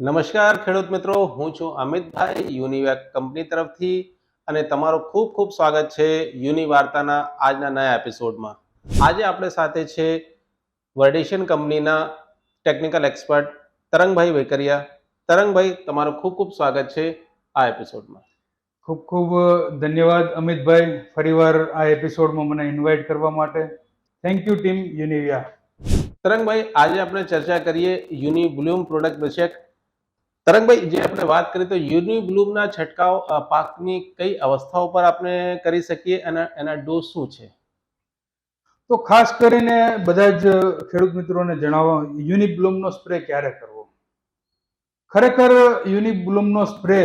નમસ્કાર ખેડૂત મિત્રો હું છું અમિતભાઈ યુનિવેક કંપની તરફથી અને તમારું ખૂબ ખૂબ સ્વાગત છે યુનિવાર્તાના આજના નયા એપિસોડમાં. આજે આપણે સાથે છે વર્ડેશિયન કંપનીના ટેકનિકલ એક્સપર્ટ તરંગભાઈ વેકરિયા. તરંગભાઈ તમારું ખૂબ ખૂબ સ્વાગત છે આ એપિસોડમાં. ખૂબ ખૂબ ધન્યવાદ અમિતભાઈ ફરીવાર આ એપિસોડમાં મને ઇન્વાઇટ કરવા માટે. Thank you team Univia. તરંગભાઈ આજે આપણે ચર્ચા કરીએ યુનિ બ્લૂમ પ્રોડક્ટ વિશે. તરંગભાઈ, જે આપણે વાત કરી તો યુનિ બ્લૂમના છંટકાવ પાકની કઈ અવસ્થા ઉપર આપણે કરી શકીએ અને એના ડોઝ શું છે? તો ખાસ કરીને બધા જ ખેડૂત મિત્રોને જણાવવા, યુનિબ્લૂમનો સ્પ્રે ક્યારે કરવો? ખરેખર યુનિબ્લૂમનો સ્પ્રે,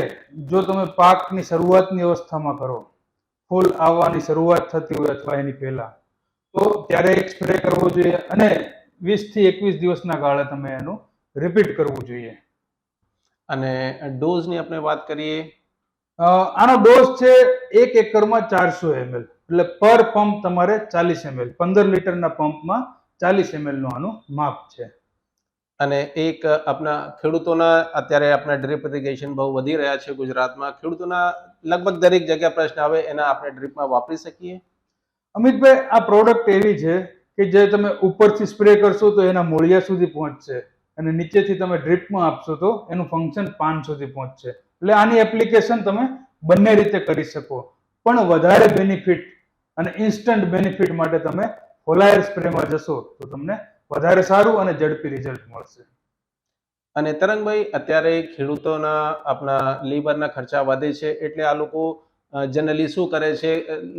જો તમે પાકની શરૂઆતની અવસ્થામાં કરો, ફૂલ આવવાની શરૂઆત થતી હોય અથવા એની પહેલા, તો ત્યારે એક સ્પ્રે કરવો જોઈએ અને વીસથી એકવીસ દિવસના ગાળે તમે એનું રિપીટ કરવું જોઈએ. અને ડોઝની આપણે વાત કરીએ. આનો ડોઝ છે એક એકરમાં ચારસો એમએલ. એટલે પર પંપ તમારે ચાલીસ એમએલ. પંદર લીટરના પંપમાં ચાલીસ એમએલનું આનું માપ છે. અને એક આપણા ખેડૂતોના અત્યારે આપણા ડ્રીપ ઇરિગેશન બહુ વધી રહ્યા છે ગુજરાતમાં. ખેડૂતોના લગભગ દરેક જગ્યા પ્રશ્ન આવે એના આપણે ડ્રીપમાં વાપરી શકીએ? અમિતભાઈ આ પ્રોડક્ટ એવી છે કે જે તમે ઉપરથી સ્પ્રે કરશો તો એના મૂળિયા સુધી પહોંચશે. અને નીચેથી તમે ડ્રીપમાં આપશો તો એનું ફંક્શન પાન સુધી પહોંચશે. એટલે આની એપ્લિકેશન તમે બંને રીતે કરી શકો. પણ વધારે બેનિફિટ અને ઇન્સ્ટન્ટ બેનિફિટ માટે તમે ફોલાયર સ્પ્રેમાં જશો તો તમને વધારે સારું અને ઝડપી રિઝલ્ટ મળશે. અને તરંગભાઈ, અત્યારે ખેડૂતોના આપણા લીવરના ખર્ચા વધે છે એટલે આ લોકો જનરલી શું કરે છે?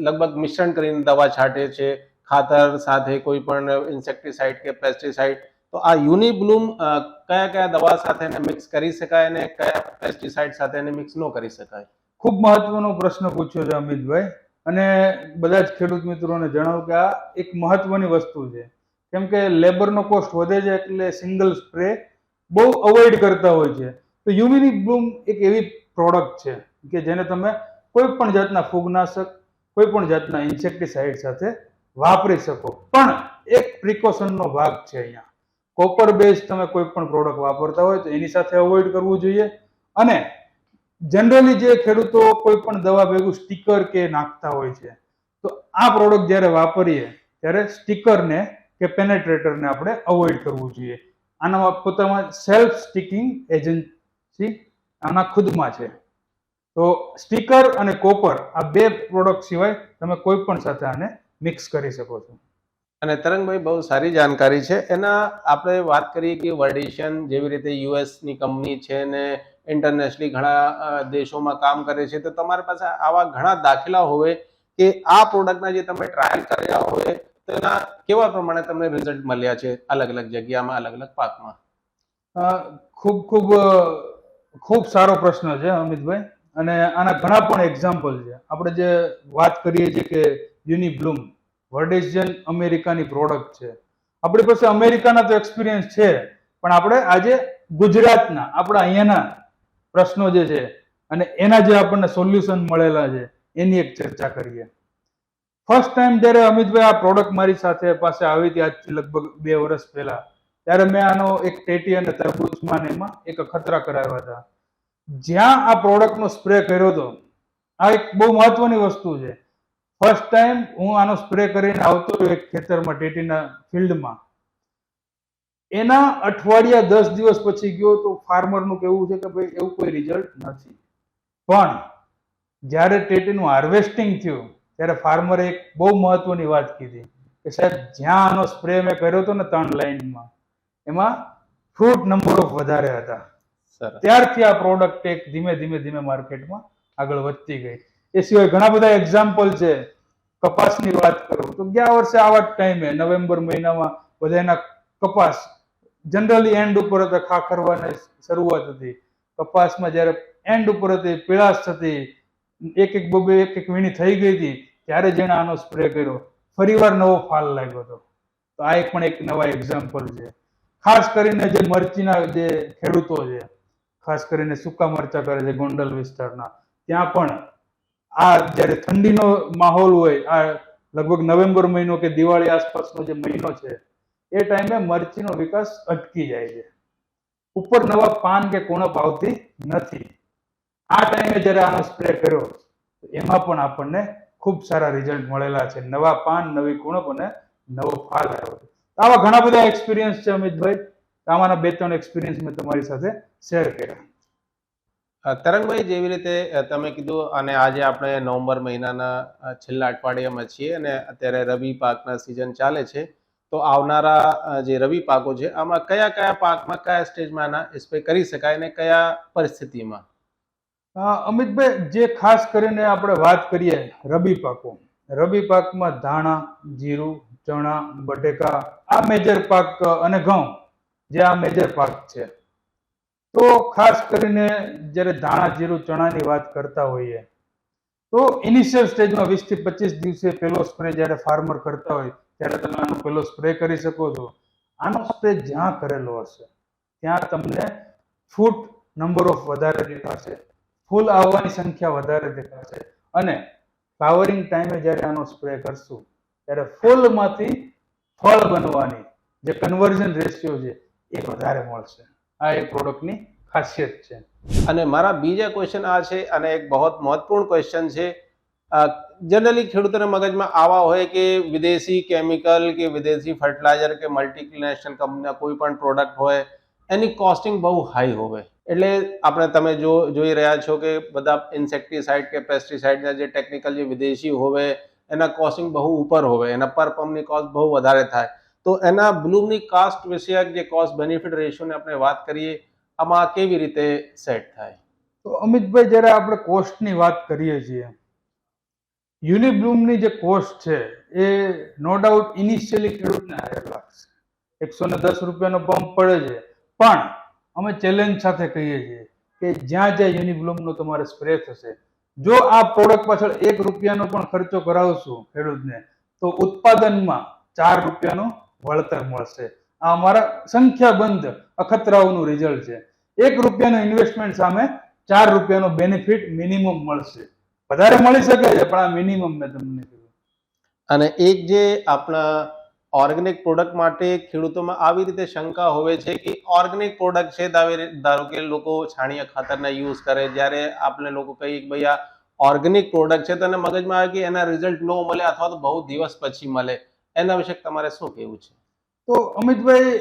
લગભગ મિશ્રણ કરીને દવા છાંટે છે. ખાતર સાથે કોઈ પણ ઇન્સેક્ટિસાઇડ કે પેસ્ટિસાઇડ તો આ યુનિબ્લૂમ કયા કયા દવા સાથે મિક્સ કરી શકાય અને કયા પેસ્ટિસાઇડ સાથે મિક્સ ન કરી શકાય? ખૂબ મહત્વનો પ્રશ્ન પૂછ્યો છે અમિતભાઈ. અને બધા જ ખેડૂત મિત્રોને જણાવું કે આ એક મહત્વની વસ્તુ છે. કેમ કે લેબરનો કોસ્ટ વધે છે એટલે સિંગલ સ્પ્રે બહુ અવોઇડ કરતા હોય છે. તો યુમિનિક બ્લૂમ એક એવી પ્રોડક્ટ છે કે જેને તમે કોઈ પણ જાતના ફૂગનાશક, કોઈ પણ જાતના ઇન્સેક્ટિસાઇડ સાથે વાપરી શકો. પણ એક પ્રિકોશનનો ભાગ છે અહીંયા. કોપર બેઝ તમે કોઈ પણ પ્રોડક્ટ વાપરતા હોય તો એની સાથે અવોઇડ કરવું જોઈએ. અને જનરલી જે ખેડૂતો કોઈ પણ દવા ભેગું સ્ટીકર કે નાખતા હોય છે, તો આ પ્રોડક્ટ જ્યારે વાપરીએ, ત્યારે સ્ટીકરને કે પેનેટ્રેટરને આપણે અવોઇડ કરવું જોઈએ. આનામાં પોતામાં સેલ્ફ સ્ટીકિંગ એજન્સી આના ખુદમાં છે. તો સ્ટીકર અને કોપર આ બે પ્રોડક્ટ સિવાય તમે કોઈ પણ સાથે આને મિક્સ કરી શકો છો. અને તરંગભાઈ, બહુ સારી જાણકારી છે. એના આપણે વાત કરીએ કે વર્ડિશન જેવી રીતે યુએસની કંપની છે ને ઇન્ટરનેશનલી ઘણા દેશોમાં કામ કરે છે, તો તમારી પાસે આવા ઘણા દાખલા હોય કે આ પ્રોડક્ટના જે તમે ટ્રાયલ કર્યા હોય, તો એના કેવા પ્રમાણે તમને રિઝલ્ટ મળ્યા છે અલગ અલગ જગ્યામાં, અલગ અલગ પાકમાં? ખૂબ ખૂબ ખૂબ સારો પ્રશ્ન છે અમિતભાઈ. અને આના ઘણા પણ એક્ઝામ્પલ છે. આપણે જે વાત કરીએ છીએ કે યુનિબ્લૂમ વર્ડેજન અમેરિકાની પ્રોડક્ટ છે? આપણી પાસે અમેરિકાના તો એક્સપિરિયન્સ છે, પણ આપણે આજે ગુજરાતના, આપણા અહીંયાના પ્રશ્નો જે છે અને એના જે આપણને સોલ્યુશન મળેલા છે, એની એક ચર્ચા કરીએ. ફર્સ્ટ ટાઈમ જ્યારે અમિતભાઈ આ પ્રોડક્ટ મારી સાથે પાસે આવી હતી આજથી લગભગ બે વર્ષ પહેલા, ત્યારે મેં આનો એક ટેટી અને તરબૂચમાં એમાં એક અખતરા કરાવ્યા હતા. જ્યાં આ પ્રોડક્ટનો સ્પ્રે કર્યો હતો, આ એક બહુ મહત્વની વસ્તુ છે. ફર્સ્ટ ટાઈમ હું આનો સ્પ્રે કરીને આવતો એક ખેતરમાં ટેટીના ફિલ્ડમાં. એના અઠવાડિયા દસ દિવસ પછી ગયો તો ફાર્મરનું કેવું છે કે ભાઈ એવું કોઈ રિઝલ્ટ નથી. પણ જ્યારે ટેટીનું હાર્વેસ્ટિંગ થયું ત્યારે ફાર્મરે એક બહુ મહત્વની વાત કીધી કે સાહેબ જ્યાં આનો સ્પ્રે મેં કર્યો હતો ને ત્રણ લાઈનમાં એમાં ફ્રૂટ નંબર ઓફ વધારે હતા. ત્યારથી આ પ્રોડક્ટ એક ધીમે ધીમે ધીમે માર્કેટમાં આગળ વધતી ગઈ. એ સિવાય ઘણા બધા એક્ઝામ્પલ છે. કપાસની વાત કરું તો ગયા વર્ષે આવા જ ટાઈમે નવેમ્બર મહિનામાં બધાના કપાસ જનરલી એન્ડ ઉપર હતા ખાખરવાની શરૂઆત હતી. કપાસમાં જ્યારે એન્ડ ઉપર હતી, પીળાશ થતી એક એક બબે એક એક વીણી થઈ ગઈ હતી, ત્યારે જેણે આનો સ્પ્રે કર્યો. ફરીવાર નવો ફાલ લાગ્યો હતો. તો આ એક પણ એક નવા એક્ઝામ્પલ છે. ખાસ કરીને જે મરચીના જે ખેડૂતો છે, ખાસ કરીને સૂકા મરચા કરે છે ગોંડલ વિસ્તારના, ત્યાં પણ આ જ્યારે ઠંડીનો માહોલ હોય, આ લગભગ નવેમ્બર મહિનો કે દિવાળી આસપાસનો જે મહિનો છે, એ ટાઈમે મરચીનો વિકાસ અટકી જાય છે. ઉપર નવા પાન કે કોણપ આવતી નથી. આ ટાઈમે જ્યારે આનો સ્પ્રે કર્યો એમાં પણ આપણને ખૂબ સારા રિઝલ્ટ મળેલા છે. નવા પાન, નવી કુણપ અને નવો ફાલ આવ્યો આવા ઘણા બધા એક્સપિરિયન્સ છે અમિતભાઈ. આમાંના બે ત્રણ એક્સપિરિયન્સ મેં તમારી સાથે શેર કર્યા. તરંગભાઈ જેવી રીતે તમે કીધું અને આજે આપણે નવેમ્બર મહિનાના છેલ્લા અઠવાડિયામાં છીએ અને અત્યારે રવિ પાકના સિઝન ચાલે છે. તો આવનારા જે રવિ પાકો છે, આમાં કયા કયા પાકમાં, કયા સ્ટેજમાં આના સ્પ્રે કરી શકાય અને કયા પરિસ્થિતિમાં? અમિતભાઈ, જે ખાસ કરીને આપણે વાત કરીએ રબી પાકો. રબી પાકમાં ધાણા, જીરું, ચણા, બટેકા, આ મેજર પાક અને ઘઉં, જે આ મેજર પાક છે. તો ખાસ કરીને જ્યારે ધાણા જીરું ચણાની વાત કરતા હોઈએ, તો ઇનિશિયલ સ્ટેજમાં વીસથી પચીસ દિવસે પેલો સ્પ્રે જ્યારે ફાર્મર કરતા હોય, ત્યારે તમે આનો પેલો સ્પ્રે કરી શકો છો. આનો સ્પ્રે જ્યાં કરેલો હશે, ત્યાં તમને ફૂટ નંબર ઓફ વધારે દેખાશે. ફૂલ આવવાની સંખ્યા વધારે દેખાશે. અને ફ્લાવરિંગ ટાઈમે જ્યારે આનો સ્પ્રે કરશું, ત્યારે ફૂલમાંથી ફળ બનવાની જે કન્વર્ઝન રેશિયો છે, એ વધારે મળશે. આ એક પ્રોડક્ટની ખાસિયત છે. અને મારા બીજા ક્વેશ્ચન આ છે અને એક બહુ મહત્વપૂર્ણ ક્વેશ્ચન છે. જનરલી ખેડૂતોના મગજમાં આવા હોય કે વિદેશી કેમિકલ કે વિદેશી ફર્ટિલાઇઝર કે મલ્ટીનેશનલ કંપનીના કોઈ પણ પ્રોડક્ટ હોય, એની કોસ્ટિંગ બહુ હાઈ હોય એટલે આપણે તમે જો, જોઈ રહ્યા છો કે બધા ઇન્સેક્ટિસાઇડ કે પેસ્ટિસાઇડના જે ટેકનિકલ જે વિદેશી હોય એના કોસ્ટિંગ બહુ ઉપર હોવે. એના પર પંપની કોસ્ટ બહુ વધારે થાય. તો એના બ્લૂમની કાસ્ટ વિષયક જે કોસ્ટ બેનિફિટ રેશિયોની આપણે વાત કરીએ, આમાં કેવી રીતે સેટ થાય? તો અમિતભાઈ, જ્યારે આપણે કોસ્ટની વાત કરીએ છીએ યુનિબ્લૂમની જે કોસ્ટ છે, એ નો ડાઉટ ઇનિશિયલી ખેડૂતને હાયર લાગશે. એકસો ને દસ રૂપિયાનો પંપ પડે છે. પણ અમે ચેલેન્જ સાથે કહીએ છીએ કે જ્યાં જ્યાં યુનિબ્લૂમનો તમારે સ્પ્રે થશે, જો આ પ્રોડક્ટ પાછળ એક રૂપિયાનો પણ ખર્ચો કરાવશું ખેડૂતને, તો ઉત્પાદનમાં ચાર રૂપિયાનું વળતર મળશે. આ અમારા સંખ્યાબંધ અખતરાઓનું રિઝલ્ટ છે. એક રૂપિયાનું ઇન્વેસ્ટમેન્ટ સામે ચાર રૂપિયાનો બેનિફિટ મિનિમમ મળશે. વધારે મળી શકે છે, પણ આ મિનિમમ મેં તમને કીધું. અને એક જે આપણા ઓર્ગેનિક પ્રોડક્ટ માટે ખેડૂતોમાં આવી રીતે શંકા હોવે છે કે ઓર્ગેનિક પ્રોડક્ટ છે ધારો કે લોકો છાણિયા ખાતરના યુઝ કરે, જ્યારે આપણે લોકો કહીએ કે ભાઈ આ ઓર્ગેનિક પ્રોડક્ટ છે, તો એને મગજમાં આવે કે એના રિઝલ્ટ ન મળે અથવા તો બહુ દિવસ પછી મળે. એના વિશે તમારે શું કહેવું છે? તો અમિતભાઈ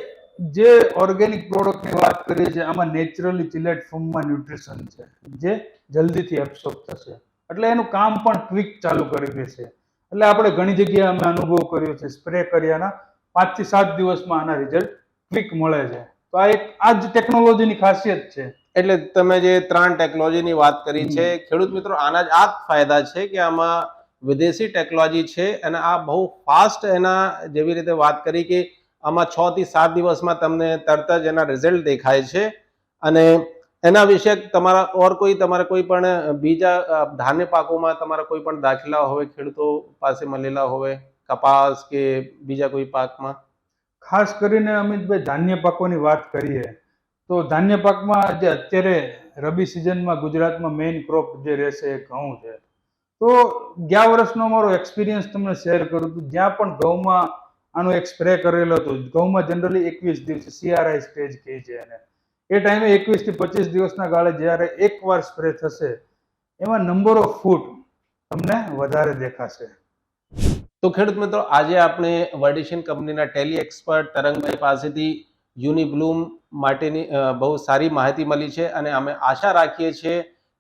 જે ઓર્ગેનિક પ્રોડક્ટની વાત કરીએ છીએ આમાં નેચરલી ચિલેટ ફોર્મમાં ન્યુટ્રિશન છે જે જલ્દીથી એબ્સોર્બ થશે. એટલે એનું કામ પણ ક્વિક ચાલુ કરી દેશે. એટલે આપણે ઘણી જગ્યાએ અમે અનુભવ કર્યો છે સ્પ્રે કર્યાના પાંચથી સાત દિવસમાં આના રિઝલ્ટ ક્વિક મળે છે. તો આ એક આ જ ટેકનોલોજીની ખાસિયત છે. એટલે તમે જે ત્રણ ટેકનોલોજીની વાત કરી છે ખેડૂત મિત્રો આના જ આ ફાયદા છે કે આમાં વિદેશી ટેકનોલોજી છે અને આ બહુ ફાસ્ટ એના જેવી રીતે વાત કરી કે આમાં છ થી સાત દિવસમાં તમને તરત જ એના રિઝલ્ટ દેખાય છે. અને એના વિશે તમારા ઓર કોઈ તમારા કોઈ પણ બીજા ધાન્ય પાકોમાં તમારા કોઈ પણ દાખલા હોય, ખેડૂતો પાસે મળેલા હોય, કપાસ કે બીજા કોઈ પાકમાં? ખાસ કરીને અમિતભાઈ, ધાન્ય પાકોની વાત કરીએ, તો ધાન્ય પાકમાં જે અત્યારે રબી સિઝનમાં ગુજરાતમાં મેઇન ક્રોપ જે રહેશે એ ઘઉં છે. તો ગયા વર્ષનો અમારો એક્સપિરિયન્સ તમને શેર કરું છું. જ્યાં પણ ઘઉંમાં આનો એક સ્પ્રે કરેલો હતો. ઘઉંમાં જનરલી એકવીસ દિવસ સીઆરઆઈ સ્ટેજ કહે છે એને. એ ટાઈમે એકવીસથી પચીસ દિવસના ગાળે જ્યારે એકવાર સ્પ્રે થશે, એમાં નંબર ઓફ ફૂટ તમને વધારે દેખાશે. તો ખેડૂત મિત્રો, આજે આપણે વર્ડિશન કંપનીના ટેલી એક્સપર્ટ તરંગભાઈ પાસેથી યુનિબ્લૂમ માટેની બહુ સારી માહિતી મળી છે અને અમે આશા રાખીએ છીએ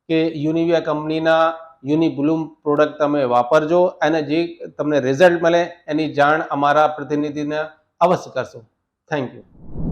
કે યુનિવિયા કંપનીના યુનિબ્લૂમ પ્રોડક્ટ તમે વાપરજો અને જે તમને રિઝલ્ટ મળે એની જાણ અમારા પ્રતિનિધિને અવશ્ય કરશો. Thank you